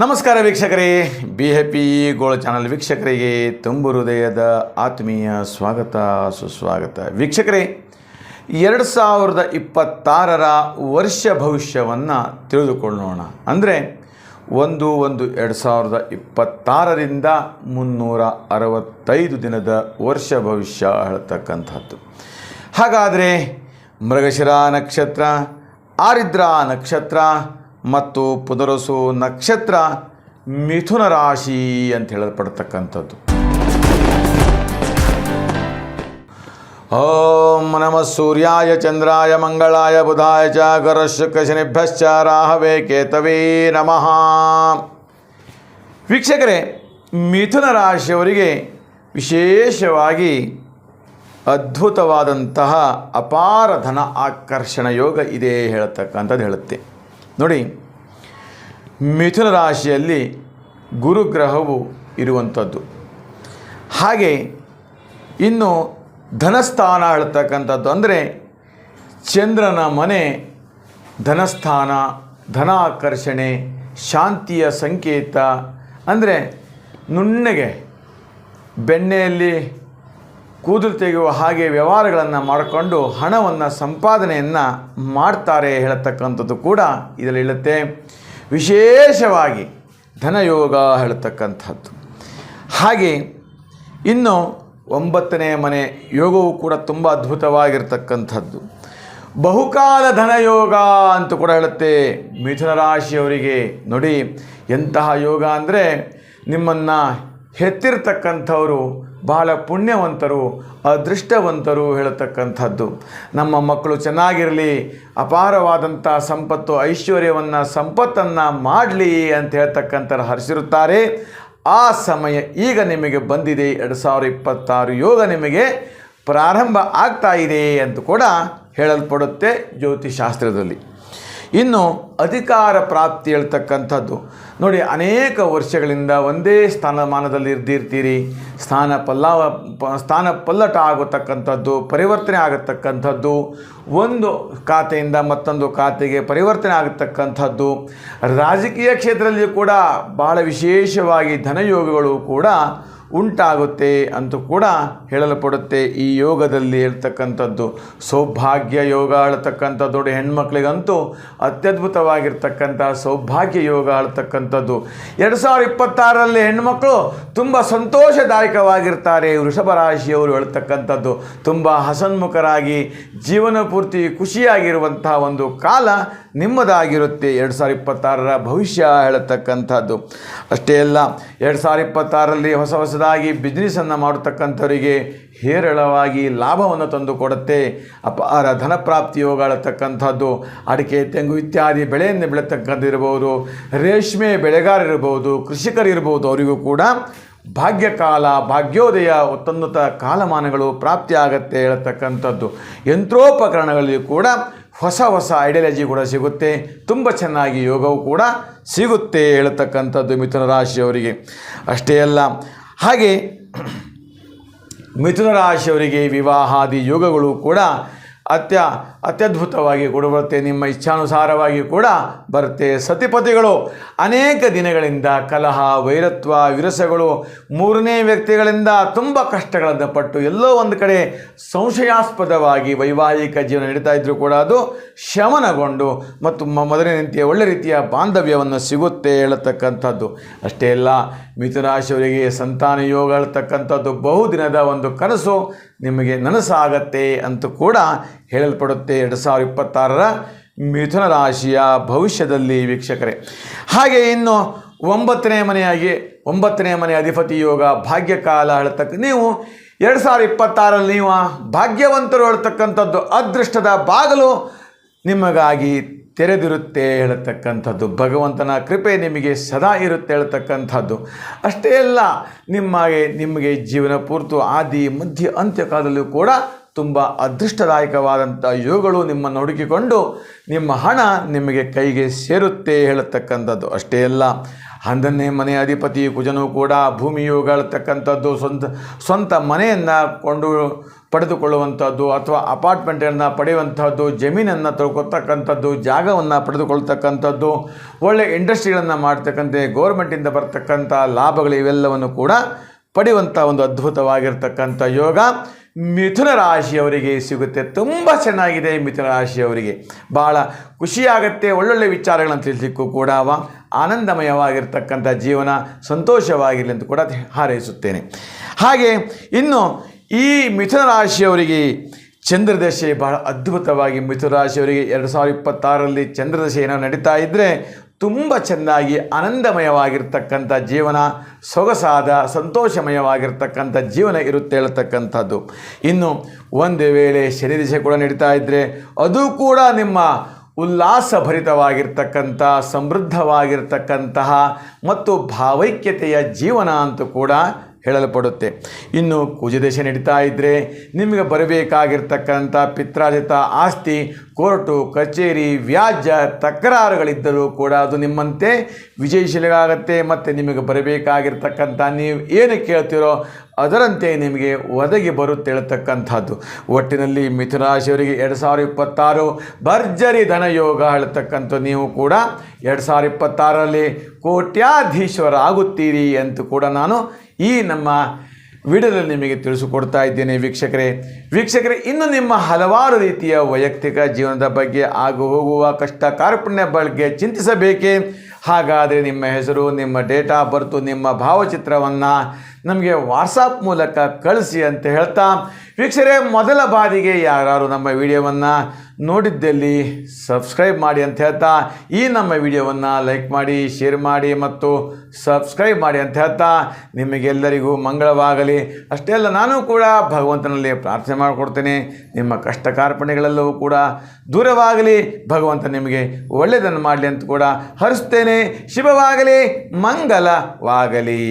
ನಮಸ್ಕಾರ ವೀಕ್ಷಕರೇ. Be happy ಗೋಳ ಚಾನಲ್ ವೀಕ್ಷಕರಿಗೆ ತುಂಬು ಹೃದಯದ ಆತ್ಮೀಯ ಸ್ವಾಗತ, ಸುಸ್ವಾಗತ. ವೀಕ್ಷಕರೇ, ಎರಡು ಸಾವಿರದ ಇಪ್ಪತ್ತಾರರ ವರ್ಷ ಭವಿಷ್ಯವನ್ನು ತಿಳಿದುಕೊಳ್ಳೋಣ. ಅಂದರೆ, ಒಂದು ಒಂದು ಎರಡು ಸಾವಿರದ ಇಪ್ಪತ್ತಾರರಿಂದ ಮುನ್ನೂರ ಅರವತ್ತೈದು ದಿನದ ವರ್ಷ ಭವಿಷ್ಯ ಹೇಳ್ತಕ್ಕಂಥದ್ದು. ಹಾಗಾದರೆ, ಮೃಗಶಿರ ನಕ್ಷತ್ರ, ಆರಿದ್ರ ನಕ್ಷತ್ರ ಮತ್ತು ಪುನರಸು ನಕ್ಷತ್ರ ಮಿಥುನ ರಾಶಿ ಅಂತ ಹೇಳಲ್ಪಡ್ತಕ್ಕಂಥದ್ದು. ಓಂ ನಮ ಸೂರ್ಯಾಯ, ಚಂದ್ರಾಯ, ಮಂಗಳಾಯ, ಬುಧಾಯ ಚ ಗರಶುಕ್ರ ಶನಿಭ್ಯಶ್ಚ ರಾಹವೇ, ಕೇತವೇ ನಮಃ. ವೀಕ್ಷಕರೇ, ಮಿಥುನ ರಾಶಿಯವರಿಗೆ ವಿಶೇಷವಾಗಿ ಅದ್ಭುತವಾದಂತಹ ಅಪಾರ ಧನ ಆಕರ್ಷಣ ಯೋಗ ಇದೆ ಹೇಳತಕ್ಕಂಥದ್ದು ಹೇಳುತ್ತೆ. ನೋಡಿ, ಮಿಥುನ ರಾಶಿಯಲ್ಲಿ ಗುರುಗ್ರಹವು ಇರುವಂಥದ್ದು. ಹಾಗೆ ಇನ್ನು ಧನಸ್ಥಾನ ಹೇಳ್ತಕ್ಕಂಥದ್ದು ಅಂದರೆ ಚಂದ್ರನ ಮನೆ, ಧನಸ್ಥಾನ, ಧನಾಕರ್ಷಣೆ, ಶಾಂತಿಯ ಸಂಕೇತ, ಅಂದರೆ ನುಣ್ಣಗೆ ಬೆಣ್ಣೆಯಲ್ಲಿ ಕೂದಲು ತೆಗೆಯುವ ಹಾಗೆ ವ್ಯವಹಾರಗಳನ್ನು ಮಾಡಿಕೊಂಡು ಹಣವನ್ನು ಸಂಪಾದನೆಯನ್ನು ಮಾಡ್ತಾರೆ ಹೇಳತಕ್ಕಂಥದ್ದು ಕೂಡ ಇದರಲ್ಲಿ ಹೇಳುತ್ತೆ. ವಿಶೇಷವಾಗಿ ಧನಯೋಗ ಹೇಳತಕ್ಕಂಥದ್ದು. ಹಾಗೆ ಇನ್ನು ಒಂಬತ್ತನೇ ಮನೆ ಯೋಗವು ಕೂಡ ತುಂಬ ಅದ್ಭುತವಾಗಿರ್ತಕ್ಕಂಥದ್ದು. ಬಹುಕಾಲ ಧನಯೋಗ ಅಂತ ಕೂಡ ಹೇಳುತ್ತೆ. ಮಿಥುನ ರಾಶಿಯವರಿಗೆ ನೋಡಿ ಎಂತಹ ಯೋಗ ಅಂದರೆ ನಿಮ್ಮನ್ನು ಹೆತ್ತಿರ್ತಕ್ಕಂಥವರು ಬಹಳ ಪುಣ್ಯವಂತರು, ಅದೃಷ್ಟವಂತರು ಹೇಳತಕ್ಕಂಥದ್ದು. ನಮ್ಮ ಮಕ್ಕಳು ಚೆನ್ನಾಗಿರಲಿ, ಅಪಾರವಾದಂಥ ಸಂಪತ್ತು, ಐಶ್ವರ್ಯವನ್ನು, ಸಂಪತ್ತನ್ನು ಮಾಡಲಿ ಅಂತ ಹೇಳ್ತಕ್ಕಂಥ ಹರಿಸಿರುತ್ತಾರೆ ಆ ಸಮಯ ಈಗ ನಿಮಗೆ ಬಂದಿದೆ, ಎರಡು ಸಾವಿರ ಇಪ್ಪತ್ತಾರು ಯೋಗ ನಿಮಗೆ ಪ್ರಾರಂಭ ಆಗ್ತಾ ಇದೆ ಅಂತ ಕೂಡ ಹೇಳಲ್ಪಡುತ್ತೆ ಜ್ಯೋತಿಷಾಸ್ತ್ರದಲ್ಲಿ ಇನ್ನು ಅಧಿಕಾರ ಪ್ರಾಪ್ತಿ ಹೇಳ್ತಕ್ಕಂಥದ್ದು. ನೋಡಿ, ಅನೇಕ ವರ್ಷಗಳಿಂದ ಒಂದೇ ಸ್ಥಾನಮಾನದಲ್ಲಿ ಇರ್ದಿರ್ತೀರಿ. ಸ್ಥಾನ ಪಲ್ಲಾವ, ಸ್ಥಾನ ಪಲ್ಲಟ ಆಗತಕ್ಕಂಥದ್ದು, ಪರಿವರ್ತನೆ ಆಗತಕ್ಕಂಥದ್ದು, ಒಂದು ಖಾತೆಯಿಂದ ಮತ್ತೊಂದು ಖಾತೆಗೆ ಪರಿವರ್ತನೆ ಆಗತಕ್ಕಂಥದ್ದು. ರಾಜಕೀಯ ಕ್ಷೇತ್ರದಲ್ಲಿ ಕೂಡ ಬಹಳ ವಿಶೇಷವಾಗಿ ಧನಯೋಗಗಳು ಕೂಡ ಉಂಟಾಗುತ್ತೆ ಅಂತ ಕೂಡ ಹೇಳಲ್ಪಡುತ್ತೆ ಈ ಯೋಗದಲ್ಲಿ ಹೇಳ್ತಕ್ಕಂಥದ್ದು ಸೌಭಾಗ್ಯ ಯೋಗ ಹೇಳ್ತಕ್ಕಂಥದ್ದು ಹೆಣ್ಮಕ್ಳಿಗಂತೂ ಅತ್ಯದ್ಭುತವಾಗಿರ್ತಕ್ಕಂಥ ಸೌಭಾಗ್ಯ ಯೋಗ ಹೇಳ್ತಕ್ಕಂಥದ್ದು ಎರಡು ಸಾವಿರದ ಇಪ್ಪತ್ತಾರರಲ್ಲಿ ಹೆಣ್ಮಕ್ಳು ತುಂಬ ಸಂತೋಷದಾಯಕವಾಗಿರ್ತಾರೆ. ವೃಷಭ ರಾಶಿಯವರು ಹೇಳ್ತಕ್ಕಂಥದ್ದು. ತುಂಬ ಹಸನ್ಮುಖರಾಗಿ, ಜೀವನ ಪೂರ್ತಿ ಖುಷಿಯಾಗಿರುವಂತಹ ಒಂದು ಕಾಲ ನಿಮ್ಮದಾಗಿರುತ್ತೆ. ಎರಡು ಸಾವಿರದ ಇಪ್ಪತ್ತಾರರ ಭವಿಷ್ಯ ಹೇಳತಕ್ಕಂಥದ್ದು. ಅಷ್ಟೇ ಅಲ್ಲ, ಎರಡು ಸಾವಿರದ ಇಪ್ಪತ್ತಾರರಲ್ಲಿ ಹೊಸ ಹೊಸದಾಗಿ ಬಿಸ್ನೆಸ್ಸನ್ನು ಮಾಡತಕ್ಕಂಥವರಿಗೆ ಹೇರಳವಾಗಿ ಲಾಭವನ್ನು ತಂದು ಕೊಡುತ್ತೆ. ಅಪಾರ ಧನಪ್ರಾಪ್ತಿ ಯೋಗ ಅಡಿಕೆ, ತೆಂಗು ಇತ್ಯಾದಿ ಬೆಳೆಯನ್ನು ಬೆಳೆತಕ್ಕಂಥ ಇರ್ಬೋದು ರೇಷ್ಮೆ ಬೆಳೆಗಾರರಿರ್ಬೋದು ಕೃಷಿಕರಿರ್ಬೋದು ಅವರಿಗೂ ಕೂಡ ಭಾಗ್ಯಕಾಲ, ಭಾಗ್ಯೋದಯ, ಉತ್ತನ್ನತ ಕಾಲಮಾನಗಳು ಪ್ರಾಪ್ತಿಯಾಗತ್ತೆ ಹೇಳತಕ್ಕಂಥದ್ದು. ಯಂತ್ರೋಪಕರಣಗಳಲ್ಲಿ ಕೂಡ ಹೊಸ ಹೊಸ ಐಡಿಯಾಲಜಿ ಕೂಡ ಸಿಗುತ್ತೆ. ತುಂಬ ಚೆನ್ನಾಗಿ ಯೋಗವು ಕೂಡ ಸಿಗುತ್ತೆ ಹೇಳತಕ್ಕಂಥದ್ದು ಮಿಥುನ ರಾಶಿಯವರಿಗೆ. ಅಷ್ಟೇ ಅಲ್ಲ ಹಾಗೆ ಮಿಥುನ ರಾಶಿಯವರಿಗೆ ವಿವಾಹಾದಿ ಯೋಗಗಳು ಕೂಡ ಅತ್ಯ ಅತ್ಯದ್ಭುತವಾಗಿ ಕೂಡ ಬರುತ್ತೆ. ನಿಮ್ಮ ಇಚ್ಛಾನುಸಾರವಾಗಿ ಕೂಡ ಬರುತ್ತೆ. ಸತಿಪತಿಗಳು ಅನೇಕ ದಿನಗಳಿಂದ ಕಲಹ, ವೈರತ್ವ, ವಿರಸಗಳು ಮೂರನೇ ವ್ಯಕ್ತಿಗಳಿಂದ ತುಂಬ ಕಷ್ಟಗಳನ್ನು ಪಟ್ಟು ಎಲ್ಲೋ ಒಂದು ಕಡೆ ಸಂಶಯಾಸ್ಪದವಾಗಿ ವೈವಾಹಿಕ ಜೀವನ ನಡೀತಾ ಇದ್ದರೂ ಕೂಡ ಅದು ಶಮನಗೊಂಡು ಮತ್ತು ಮೊದಲನೇ ಮೊದಲಿನಂತೆಯೇ ಒಳ್ಳೆ ರೀತಿಯ ಬಾಂಧವ್ಯವನ್ನು ಸಿಗುತ್ತೆ ಹೇಳತಕ್ಕಂಥದ್ದು. ಅಷ್ಟೇ ಅಲ್ಲ, ಮಿಥುನರಾಶಿಯವರಿಗೆ ಸಂತಾನ ಯೋಗ ಹೇಳ್ತಕ್ಕಂಥದ್ದು ಬಹುದಿನದ ಒಂದು ಕನಸು. ನಿಮಗೆ ನನಸಾಗತ್ತೆ ಅಂತ ಕೂಡ ಹೇಳಲ್ಪಡುತ್ತೆ ಎರಡು ಸಾವಿರದ ಇಪ್ಪತ್ತಾರರ ಮಿಥುನ ರಾಶಿಯ ಭವಿಷ್ಯದಲ್ಲಿ ವೀಕ್ಷಕರೇ. ಹಾಗೆ ಇನ್ನು ಒಂಬತ್ತನೇ ಮನೆಯಾಗಿ, ಒಂಬತ್ತನೇ ಮನೆ ಅಧಿಪತಿ ಯೋಗ ಭಾಗ್ಯಕಾಲ ಹೇಳ್ತಕ್ಕ ನೀವು ಎರಡು ಸಾವಿರದ ಇಪ್ಪತ್ತಾರಲ್ಲಿ ನೀವು ಭಾಗ್ಯವಂತರು ಹೇಳ್ತಕ್ಕಂಥದ್ದು ಅದೃಷ್ಟದ ಬಾಗಲು ನಿಮಗಾಗಿ ತೆರೆದಿರುತ್ತೆ ಹೇಳತಕ್ಕಂಥದ್ದು. ಭಗವಂತನ ಕೃಪೆ ನಿಮಗೆ ಸದಾ ಇರುತ್ತೆ ಹೇಳ್ತಕ್ಕಂಥದ್ದು. ಅಷ್ಟೇ ಅಲ್ಲ, ನಿಮಗೆ ನಿಮಗೆ ಜೀವನ ಪೂರ್ತು ಆದಿ, ಮಧ್ಯ, ಅಂತ್ಯಕಾಲದಲ್ಲೂ ಕೂಡ ತುಂಬ ಅದೃಷ್ಟದಾಯಕವಾದಂಥ ಯೋಗಗಳು ನಿಮ್ಮನ್ನು ಹುಡುಕಿಕೊಂಡು ನಿಮ್ಮ ಹಣ ನಿಮಗೆ ಕೈಗೆ ಸೇರುತ್ತೆ ಹೇಳತಕ್ಕಂಥದ್ದು. ಅಷ್ಟೇ ಅಲ್ಲ, ಹನ್ನೊಂದನೇ ಮನೆ ಅಧಿಪತಿ ಕುಜನೂ ಕೂಡ ಭೂಮಿ ಹೇಳ್ತಕ್ಕಂಥದ್ದು ಸ್ವಂತ ಸ್ವಂತ ಮನೆಯನ್ನು ಕೊಂಡು ಪಡೆದುಕೊಳ್ಳುವಂಥದ್ದು ಅಥವಾ ಅಪಾರ್ಟ್ಮೆಂಟನ್ನು ಪಡೆಯುವಂಥದ್ದು, ಜಮೀನನ್ನು ತೊಳ್ಕೊತಕ್ಕಂಥದ್ದು ಜಾಗವನ್ನು ಪಡೆದುಕೊಳ್ತಕ್ಕಂಥದ್ದು ಒಳ್ಳೆಯ ಇಂಡಸ್ಟ್ರಿಗಳನ್ನು ಮಾಡ್ತಕ್ಕಂತೆ, ಗೌರ್ಮೆಂಟಿಂದ ಬರ್ತಕ್ಕಂಥ ಲಾಭಗಳು ಇವೆಲ್ಲವನ್ನು ಕೂಡ ಪಡೆಯುವಂಥ ಒಂದು ಅದ್ಭುತವಾಗಿರ್ತಕ್ಕಂಥ ಯೋಗ ಮಿಥುನ ರಾಶಿಯವರಿಗೆ ಸಿಗುತ್ತೆ. ತುಂಬ ಚೆನ್ನಾಗಿದೆ ಮಿಥುನ ರಾಶಿಯವರಿಗೆ. ಭಾಳ ಖುಷಿಯಾಗತ್ತೆ, ಒಳ್ಳೊಳ್ಳೆ ವಿಚಾರಗಳನ್ನು ತಿಳಿಸಲಿಕ್ಕೂ ಕೂಡ ಅವ. ಆನಂದಮಯವಾಗಿರ್ತಕ್ಕಂಥ ಜೀವನ, ಸಂತೋಷವಾಗಿರಲಿ ಅಂತ ಕೂಡ ಹಾರೈಸುತ್ತೇನೆ. ಹಾಗೆ ಇನ್ನು ಈ ಮಿಥುನ ರಾಶಿಯವರಿಗೆ ಚಂದ್ರದಶೆ ಬಹಳ ಅದ್ಭುತವಾಗಿ ಮಿಥುನ ರಾಶಿಯವರಿಗೆ ಎರಡು ಸಾವಿರದ ಇಪ್ಪತ್ತಾರರಲ್ಲಿ ಚಂದ್ರದಶೆ ಏನೋ ನಡೀತಾ ಇದ್ದರೆ ತುಂಬ ಚೆನ್ನಾಗಿ ಆನಂದಮಯವಾಗಿರ್ತಕ್ಕಂಥ ಜೀವನ, ಸೊಗಸಾದ, ಸಂತೋಷಮಯವಾಗಿರ್ತಕ್ಕಂಥ ಜೀವನ ಇರುತ್ತೆ ಹೇಳ್ತಕ್ಕಂಥದ್ದು. ಇನ್ನು ಒಂದು ವೇಳೆ ಶನಿ ದಿಶೆ ಕೂಡ ನಡೀತಾ ಇದ್ದರೆ ಅದು ಕೂಡ ನಿಮ್ಮ ಉಲ್ಲಾಸಭರಿತವಾಗಿರ್ತಕ್ಕಂಥ, ಸಮೃದ್ಧವಾಗಿರ್ತಕ್ಕಂತಹ ಮತ್ತು ಭಾವೈಕ್ಯತೆಯ ಜೀವನ ಅಂತೂ ಕೂಡ ಹೇಳಲ್ಪಡುತ್ತೆ. ಇನ್ನು ಕುಜದೇಶ ನಡೀತಾ ಇದ್ದರೆ ನಿಮಗೆ ಬರಬೇಕಾಗಿರ್ತಕ್ಕಂಥ ಪಿತ್ರಾಜಿತ ಆಸ್ತಿ, ಕೋರ್ಟು, ಕಚೇರಿ, ವ್ಯಾಜ್ಯ, ತಕರಾರುಗಳಿದ್ದರೂ ಕೂಡ ಅದು ನಿಮ್ಮಂತೆ ವಿಜಯಶೀಲಗಾಗತ್ತೆ ಮತ್ತು ನಿಮಗೆ ಬರಬೇಕಾಗಿರ್ತಕ್ಕಂಥ ನೀವು ಏನು ಕೇಳ್ತೀರೋ ಅದರಂತೆ ನಿಮಗೆ ಒದಗಿ ಬರುತ್ತೆ ಹೇಳ್ತಕ್ಕಂಥದ್ದು. ಒಟ್ಟಿನಲ್ಲಿ ಮಿಥುರಾಶಿಯವರಿಗೆ ಎರಡು ಸಾವಿರ ಇಪ್ಪತ್ತಾರು ಭರ್ಜರಿ ಧನಯೋಗ ಹೇಳ್ತಕ್ಕಂಥ ನೀವು ಕೂಡ ಎರಡು ಸಾವಿರದ ಇಪ್ಪತ್ತಾರರಲ್ಲಿ ಕೋಟ್ಯಾಧೀಶ್ವರ ಆಗುತ್ತೀರಿ ಅಂತ ಕೂಡ ನಾನು ಈ ನಮ್ಮ ವಿಡಿಯೋದಲ್ಲಿ ನಿಮಗೆ ತಿಳಿಸಿಕೊಡ್ತಾ ಇದ್ದೇನೆ ವೀಕ್ಷಕರೇ. ವೀಕ್ಷಕರೇ, ಇನ್ನು ನಿಮ್ಮ ಹಲವಾರು ರೀತಿಯ ವೈಯಕ್ತಿಕ ಜೀವನದ ಬಗ್ಗೆ ಆಗು ಹೋಗುವ ಕಷ್ಟ ಕಾರ್ಪಣ್ಯ ಬಗ್ಗೆ ಚಿಂತಿಸಬೇಕೇ? ಹಾಗಾದರೆ ನಿಮ್ಮ ಹೆಸರು, ನಿಮ್ಮ ಡೇಟ್ ಆಫ್ ಬರ್ತು, ನಿಮ್ಮ ಭಾವಚಿತ್ರವನ್ನು ನಮಗೆ ವಾಟ್ಸಪ್ ಮೂಲಕ ಕಳಿಸಿ ಅಂತ ಹೇಳ್ತಾ. ವೀಕ್ಷರೇ ಮೊದಲ ಬಾರಿಗೆ ಯಾರು ನಮ್ಮ ವಿಡಿಯೋವನ್ನು ನೋಡಿದ್ದಲ್ಲಿ ಸಬ್ಸ್ಕ್ರೈಬ್ ಮಾಡಿ ಅಂತ ಹೇಳ್ತಾ ಈ ನಮ್ಮ ವಿಡಿಯೋವನ್ನು ಲೈಕ್ ಮಾಡಿ, ಶೇರ್ ಮಾಡಿ ಮತ್ತು ಸಬ್ಸ್ಕ್ರೈಬ್ ಮಾಡಿ ಅಂತ ಹೇಳ್ತಾ ನಿಮಗೆಲ್ಲರಿಗೂ ಮಂಗಳವಾಗಲಿ. ಅಷ್ಟೇ ಅಲ್ಲ ನಾನು ಕೂಡ ಭಗವಂತನಲ್ಲಿ ಪ್ರಾರ್ಥನೆ ಮಾಡಿಕೊಡ್ತೇನೆ. ನಿಮ್ಮ ಕಷ್ಟ ಕಾರ್ಪಣ್ಯಗಳೆಲ್ಲವೂ ಕೂಡ ದೂರವಾಗಲಿ. ಭಗವಂತ ನಿಮಗೆ ಒಳ್ಳೆಯದನ್ನು ಮಾಡಲಿ ಅಂತ ಕೂಡ ಹರಿಸ್ತೇನೆ. ಶುಭವಾಗಲಿ ಮಂಗಲವಾಗಲಿ